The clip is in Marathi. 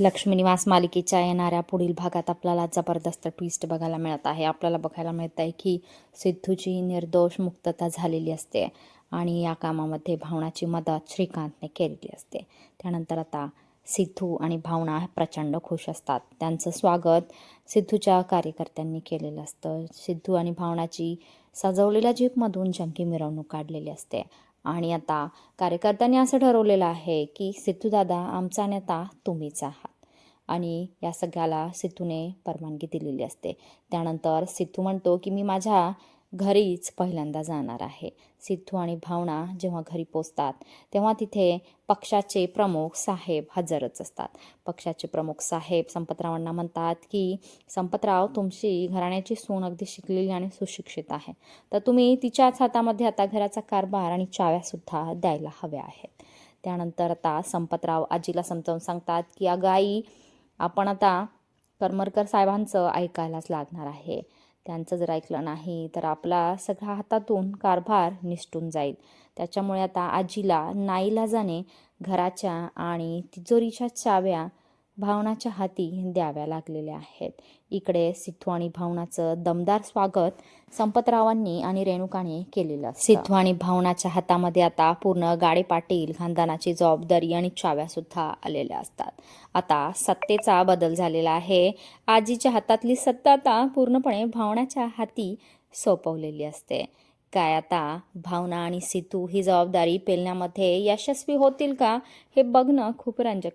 लक्ष्मी निवास मालिकेच्या येणाऱ्या पुढील भागात आपल्याला जबरदस्त ट्विस्ट बघायला मिळत आहे. आपल्याला बघायला मिळत आहे की सिद्धूची निर्दोष मुक्तता झालेली असते आणि या कामामध्ये भावनाची मदत श्रीकांतने केलेली असते. त्यानंतर आता सिद्धू आणि भावना प्रचंड खुश असतात. त्यांचं स्वागत सिद्धूच्या कार्यकर्त्यांनी केलेलं असतं. सिद्धू आणि भावनाची सजवलेल्या जीपमधून जंकी मिरवणूक काढलेली असते. आणि आता कार्यकर्त्यांनी असं ठरवलेलं आहे की सिद्धूदादा आमचा नेता तुम्हीच आहात. आणि या सगळ्याला सिद्धूने परवानगी दिलेली असते. त्यानंतर सिद्धू म्हणतो की मी माझ्या घरीच पहिल्यांदा जाणार आहे. सिद्धू आणि भावना जेव्हा घरी पोचतात तेव्हा तिथे पक्षाचे प्रमुख साहेब हजरच असतात. पक्षाचे प्रमुख साहेब संपतरावांना म्हणतात की संपतराव तुमची घराण्याची सून अगदी शिकलेली आणि सुशिक्षित आहे. तर तुम्ही तिच्याच हातामध्ये आता घराचा कारभार आणि चाव्यासुद्धा द्यायला हव्या आहेत. त्यानंतर आता संपतराव आजीला समजावून सांगतात की अगं आई आपण आता करमरकर साहेबांचं ऐकायलाच लागणार आहे. त्यांचं जर ऐकलं नाही तर आपला सगळा हातातून कारभार निसटून जाईल. त्याच्यामुळे आता आजीला नाईलाजाने घराच्या आणि तिजोरीच्या चाव्या भावनाच्या हाती द्याव्या लागलेल्या आहेत. इकडे सिद्धू आणि भावनाचं दमदार स्वागत संपतरावांनी आणि रेणुकाने केलेलं सिद्धू आणि भावनाच्या हातामध्ये आता पूर्ण गाडे पाटील खानदानाची जबाबदारी आणि चाव्या सुद्धा आलेल्या असतात. आता सत्तेचा बदल झालेला आहे. आजीच्या हातातली सत्ता आता पूर्णपणे भावनाच्या हाती सोपवलेली असते. काय आता भावना आणि सिद्धू ही जबाबदारी पेलण्यामध्ये यशस्वी होतील का हे बघणं खूप रंजक